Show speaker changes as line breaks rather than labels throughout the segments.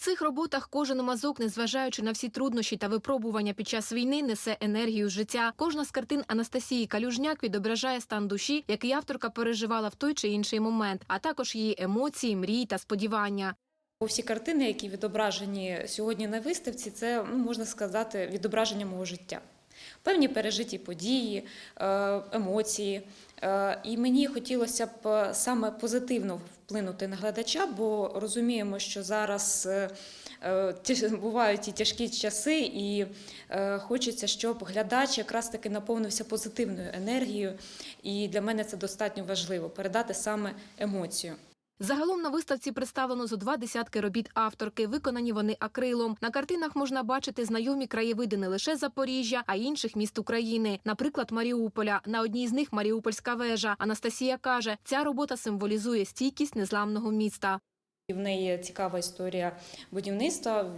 цих роботах кожен мазок, незважаючи на всі труднощі та випробування під час війни, несе енергію життя. Кожна з картин Анастасії Калюжняк відображає стан душі, який авторка переживала в той чи інший момент, а також її емоції, мрії та сподівання.
Всі картини, які відображені сьогодні на виставці, це ну, можна сказати відображення мого життя. Певні пережиті події, е, емоції. Е, І мені хотілося б е, саме позитивно вплинути на глядача, бо розуміємо, що зараз бувають і тяжкі часи, і хочеться, щоб глядач якраз таки наповнився позитивною енергією. І для мене це достатньо важливо передати саме емоцію.
Загалом на виставці представлено зо два десятки робіт авторки. Виконані вони акрилом. На картинах можна бачити знайомі краєвиди не лише Запоріжжя, а й інших міст України. Наприклад, Маріуполя. На одній з них Маріупольська вежа. Анастасія каже, ця робота символізує стійкість незламного міста.
В неї цікава історія будівництва.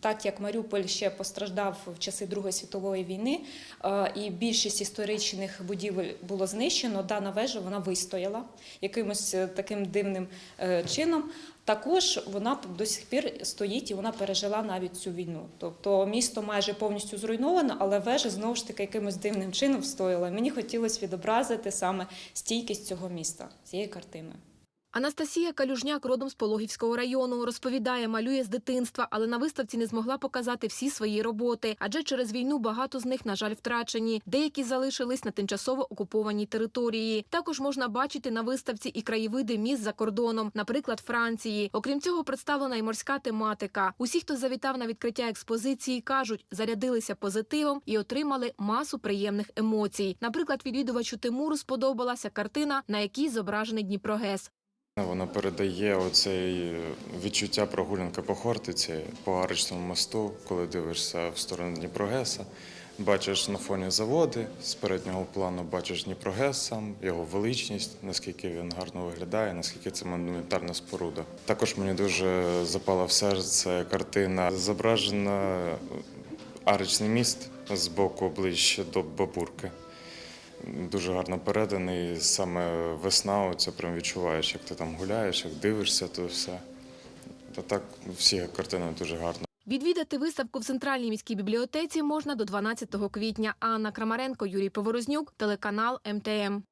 Так як Маріуполь ще постраждав в часи Другої світової війни, е, і більшість історичних будівель було знищено, дана вежа вона вистояла якимось е, таким дивним е, чином. Також вона до сих пір стоїть і вона пережила навіть цю війну. Тобто місто майже повністю зруйновано, але вежа знову ж таки якимось дивним чином встояла. Мені хотілося відобразити саме стійкість цього міста цією картиною.
Анастасія Калюжняк родом з Пологівського району. Розповідає, малює з дитинства, але на виставці не змогла показати всі свої роботи, адже через війну багато з них, на жаль, втрачені. Деякі залишились на тимчасово окупованій території. Також можна бачити на виставці і краєвиди міст за кордоном, наприклад, Франції. Окрім цього, представлена і морська тематика. Усі, хто завітав на відкриття експозиції, кажуть, зарядилися позитивом і отримали масу приємних емоцій. Наприклад, відвідувачу Тимуру сподобалася картина, на якій зображений Дніпрогес.
Воно передає оцей відчуття прогулянки по Хортиці, по Аричному мосту, коли дивишся в сторону Дніпрогеса. Бачиш на фоні заводи, з переднього плану бачиш Дніпрогес сам, його величність, наскільки він гарно виглядає, наскільки це монументальна споруда. Також мені дуже запала в серце картина, зображена аричний міст з боку ближче до Бабурки. Дуже гарно переданий. Саме весна, оце прям відчуваєш, як ти там гуляєш, як дивишся, то все. Та так всі картини дуже гарно.
Відвідати виставку в центральній міській бібліотеці можна до 12 квітня. Анна Крамаренко, Юрій Поворознюк, телеканал МТМ.